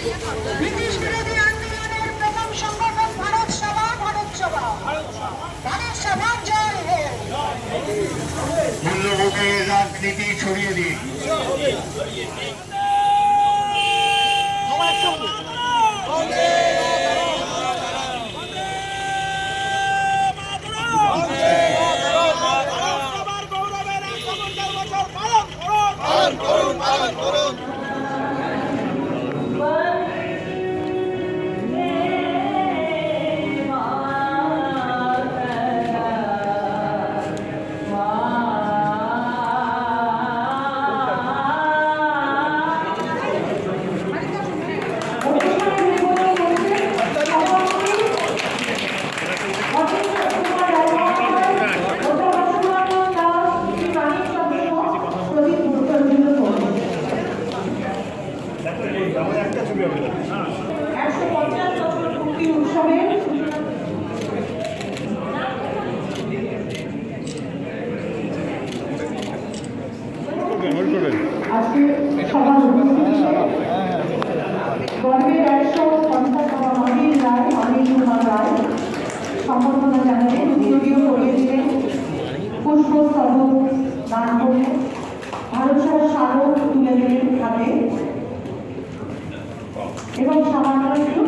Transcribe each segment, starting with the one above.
British প্রথম সংগঠন ভারত সভা ভারত সভা। ভারত সভা জয় হে মূল্যবোধের রাজনীতি ছড়িয়ে দিন। জানালেন ভিডিও পুষ্পস্তবক দান করলেন ভারত সহ স্মারক তুলে দিলেন এবং সামান্য একটু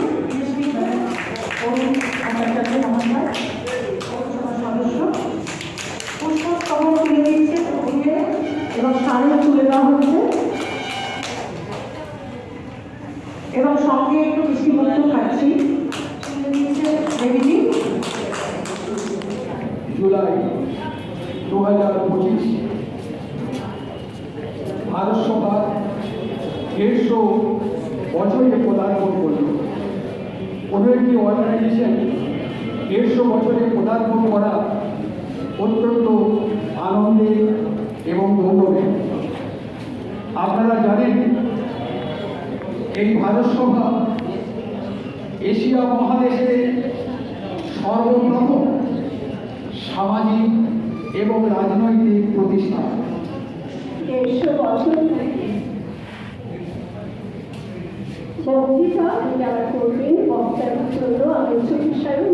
পুষ্পস্তবক তুলে দিচ্ছে এবং স্মারক তুলে দেওয়া হচ্ছে এবং সঙ্গে একটু মিষ্টিমুক্ত খাচ্ছি জুলাই দু হাজার পঁচিশ ভারত সভা দেড়শো বছরে পদার্পণ করল কোনো একটি অর্গানাইজেশন দেড়শো বছরে পদার্পণ করা অত্যন্ত আনন্দের এবং গৌরবের আপনারা জানেন, এই ভারত সভা এশিয়া মহাদেশে সর্বপ্রথম সামাজিক এবং রাজনৈতিক প্রতিষ্ঠান যারা করবেন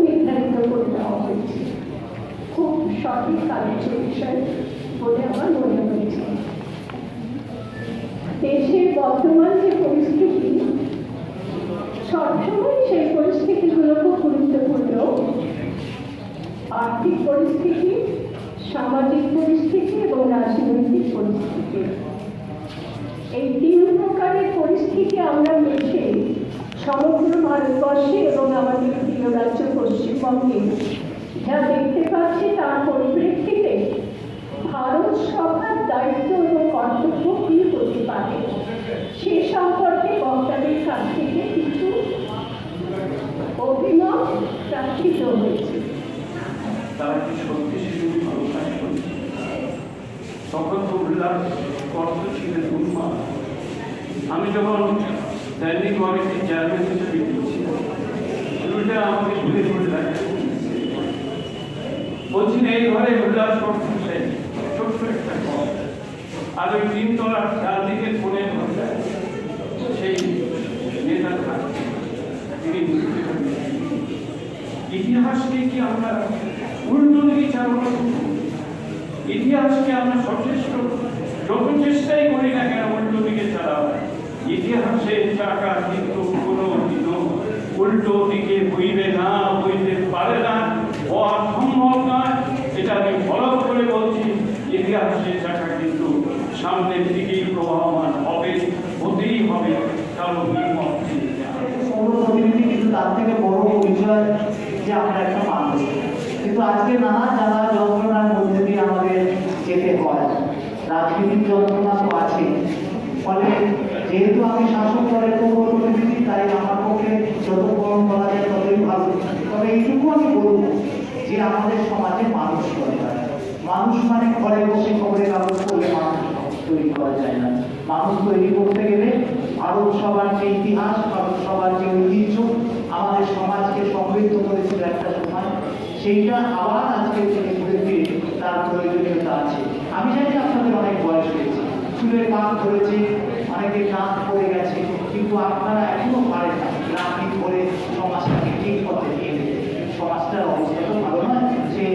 নির্ধারিত খুব সঠিক বলে আমার মনে হয়েছে। দেশের বর্তমান যে পরিস্থিতি সবসময় সেই পরিস্থিতিগুলো খুব গুরুত্বপূর্ণ আর্থিক পরিস্থিতি সামাজিক পরিস্থিতি এবং রাজনৈতিক পরিস্থিতি এই তিন প্রকারের পরিস্থিতি আমরা মিশে সমগ্র ভারতবর্ষে এবং আমাদের প্রিয় রাজ্য পশ্চিমবঙ্গে। যা দেখতে পাচ্ছি তার পরিপ্রেক্ষিতে ভারত সভার দায়িত্ব এবং কর্তব্য কী হতে পারে সে সম্পর্কে বক্তাদের কাছ থেকে কিছু অভিমত প্রার্থিত হয়েছে তারা কি সত্যি শিশুর ভালো কাজ করছে আমি যখন স্ট্যান্ডিং কমিটির চেয়ারম্যান হিসেবে উল্টে আমাকে ঘুরে এই ঘরে ছোট্ট একটা ঘর আর ওই তিনতলার চারদিকে ঘরটা, সেই নেতা থাকছে ইতিহাসকে কি আমরা উল্টো দিকে চালনা? ইতিহাসকে আমরা সচেষ্ট যত চেষ্টাই করি না কেন উল্টো দিকে চালাও। ইতিহাসের চাকা কিন্তু কোনো দিনও উল্টো দিকে বইবে না, বইতে পারে না। হওয়া সম্ভব নয়। এটা আমি ফলো করে বলছি ইতিহাসের চাকা কিন্তু সামনের দিকেই প্রবাহমান হবে, হতেই হবে। কারণ তার থেকে বড় পরিচয় যে আমরা একটা মানুষ কিন্তু আজকে নানা জ্বালা যন্ত্রণার মধ্যে দিয়ে আমাদের যেতে হয় রাজনীতির যন্ত্রণা তো আছে। ফলে যেহেতু আমি শাসক দলের পৌর প্রতিনিধি তাই আমার পক্ষে যত গরম বলা যায় ততই ভালো। তবে এইটুকু আমি বলব যে আমাদের সমাজে মানুষ দরকার মানুষ মানে ঘরে বসে খবরের কাগজ করলে মানুষ তৈরি করা যায় না। মানুষ তৈরি করতে গেলে ভারত সবার যে ইতিহাস ভারত সবার যে ঐতিহ্য, আমাদের সমাজকে সমৃদ্ধ করেছিল একটা সময়। সেইটা আবার আজকে থেকে ঘুরে তার প্রয়োজনীয়তা আছে। আমি জানি আপনাদের অনেক বয়স হয়েছে। চুলের কান ধরেছে অনেকের নাক পড়ে গেছে কিন্তু আপনারা এখনও পারেন না। গ্রামটি করে সমাজটাকে ঠিক পথে নিয়ে যেতে সমাজটার অবস্থা তো ভালো নয় যে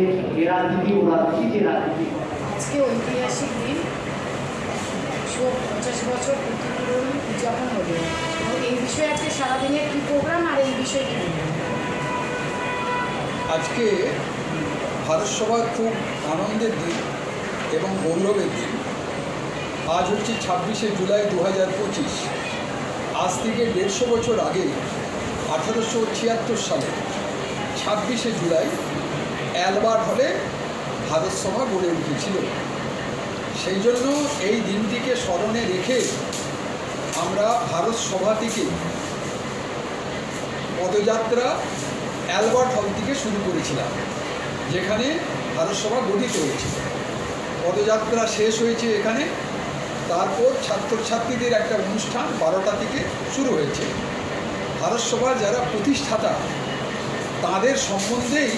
এ রাজনীতি ও রাজনীতি যে রাজনীতি। আজকে ঐতিহাসিক দিন। একশো পঞ্চাশ বছর প্রতিপূরণ উদযাপন হলো এই বিষয়ে আজকে সারাদিনের কী প্রোগ্রাম আর এই বিষয়ে আজকে ভারত সভার খুব আনন্দের দিন। এবং গৌরবের দিন। আজ হচ্ছে ছাব্বিশে জুলাই দু হাজার পঁচিশ। আজ থেকে দেড়শো বছর আগে আঠারোশো ছিয়াত্তর সালে ছাব্বিশে জুলাই অ্যালবার্ট হলে ভারতসভা গড়ে উঠেছিল। সেই জন্য এই দিনটিকে স্মরণে রেখে আমরা ভারত সভা থেকে পদযাত্রা অ্যালবার্ট হল থেকে শুরু করেছিলাম, যেখানে ভারতসভা গঠিত হয়েছিল। পদযাত্রা শেষ হয়েছে এখানে। তারপর ছাত্রছাত্রীদের একটা অনুষ্ঠান বারোটা থেকে শুরু হয়েছে। ভারতসভার যারা প্রতিষ্ঠাতা, তাদের সম্বন্ধেই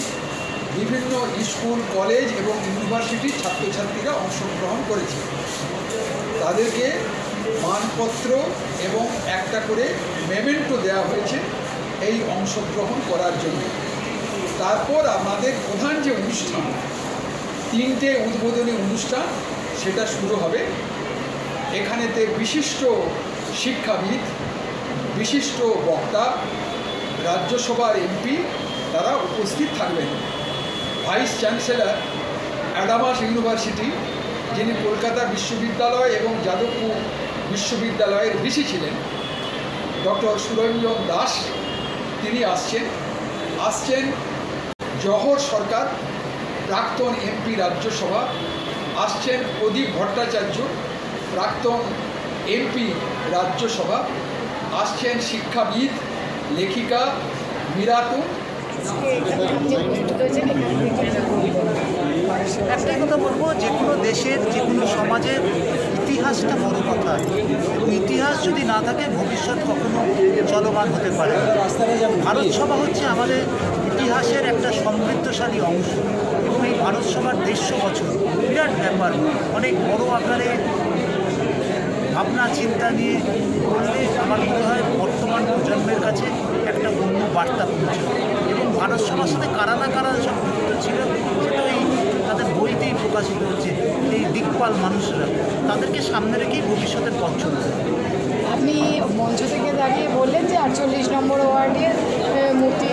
বিভিন্ন স্কুল, কলেজ এবং ইউনিভার্সিটির ছাত্রছাত্রীরা অংশগ্রহণ করেছে। তাদেরকে মানপত্র এবং একটা করে মেমেন্টো দেওয়া হয়েছে এই অংশগ্রহণ করার জন্য। তারপর আমাদের প্রধান যে অনুষ্ঠান তিনটে উদ্বোধনী অনুষ্ঠান, সেটা শুরু হবে। এখানেতে বিশিষ্ট শিক্ষাবিদ, বিশিষ্ট বক্তা, রাজ্যসভার এমপি তারা উপস্থিত থাকবেন। ভাইস চ্যান্সেলর অ্যাডামাস ইউনিভার্সিটি, যিনি কলকাতা বিশ্ববিদ্যালয় এবং যাদবপুর বিশ্ববিদ্যালয়ের ভিসি ছিলেন। ডক্টর সুরঞ্জন দাস, তিনি আসছেন। আসছেন জহর সরকার প্রাক্তন এমপি রাজ্যসভা আসছেন প্রদীপ ভট্টাচার্য প্রাক্তন এমপি রাজ্যসভা আসছেন শিক্ষাবিদ, লেখিকা মিরাতু? একটাই কথা বলব, যে কোনো দেশের, যে কোনো সমাজের ইতিহাসটা বড় কথা ইতিহাস যদি না থাকে, ভবিষ্যৎ কখনো চলমান হতে পারে। ভারত সভা হচ্ছে আমাদের ইতিহাসের একটা সমৃদ্ধশালী অংশ ভারত সভার দেড়শো বছর বিরাট ব্যাপার। অনেক বড় আকারে ভাবনা চিন্তা নিয়ে করলে আমার মনে হয় বর্তমান প্রজন্মের কাছে একটা অন্য বার্তা পৌঁছে এবং ভারত সভার সাথে কারা না কারা সম্পৃক্ত ছিল সেটা এই তাদের বইতেই প্রকাশিত হচ্ছে এই দিকপাল মানুষরা। তাদেরকে সামনে রেখেই ভবিষ্যতের পথ চলবে। আপনি মঞ্চ থেকে দাঁড়িয়ে বললেন যে আটচল্লিশ নম্বর ওয়ার্ডে এ, মূর্তি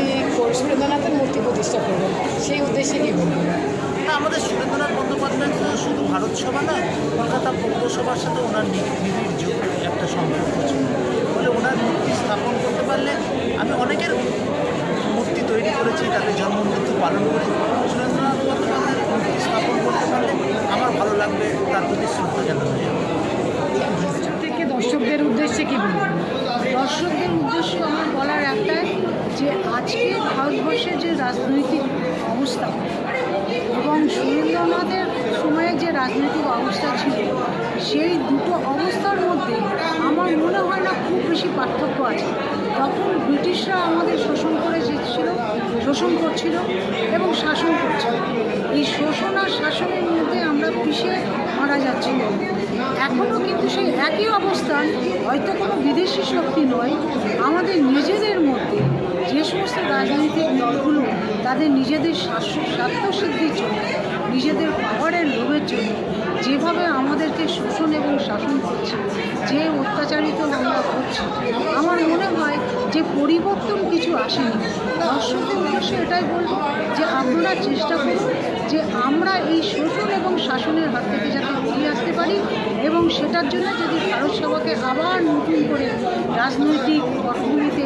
সুরেন্দ্রনাথের মূর্তি প্রতিষ্ঠা করবেন। সেই উদ্দেশ্যে কী বলবেন? আমাদের সুরেন্দ্রনাথ বন্দ্যোপাধ্যায় তো শুধু ভারত সভা না, কলকাতা পৌরসভার সাথে ওনার নিবিড় যোগ, একটা সম্পর্ক ছিল। বলে ওনার মূর্তি স্থাপন করতে পারলে আমি অনেকের মূর্তি তৈরি করেছি, তাদের জন্ম মৃত্যু পালন করে। সুরেন্দ্রনাথ বন্দ্যোপাধ্যায়ের মূর্তি স্থাপন করতে পারলে আমার ভালো লাগবে, তার প্রতি শ্রদ্ধা জানানো যাবে থেকে দর্শকদের উদ্দেশ্যে কী বলবেন দর্শকদের উদ্দেশ্য আমার বলার একটাই যে আজকে ভারতবর্ষের যে রাজনৈতিক অবস্থা। এবং সুরেন্দ্রনাথের সময়ে যে রাজনৈতিক অবস্থা ছিল, সেই দুটো অবস্থার মধ্যে আমার মনে হয় না খুব বেশি পার্থক্য আছে। তখন ব্রিটিশরা আমাদের শোষণ করে যেছিল শোষণ করছিল এবং শাসন করছিল এই শোষণ আর শাসনের মধ্যে আমরা পিছিয়ে মারা যাচ্ছিল এখনও কিন্তু সেই একই অবস্থান, হয়তো কোনো বিদেশি শক্তি নয়, আমাদের সমস্ত রাজনৈতিক দলগুলো তাদের নিজেদের শাস- স্বার্থসিদ্ধির জন্য, নিজেদের পাওয়ারের লোভের জন্য যেভাবে আমাদেরকে শোষণ এবং শাসন করছে, যে অত্যাচারিত আমরা করছি, আমার মনে হয় যে পরিবর্তন কিছু আসেনি। দর্শকদের উদ্দেশ্যে এটাই বলব যে আপনারা চেষ্টা করুন যে আমরা এই শোষণ এবং শাসনের হাত থেকে যাতে বেরিয়ে আসতে পারি এবং সেটার জন্য যদি ভারত সভাকে আবার নতুন করে রাজনৈতিক পটভূমিতে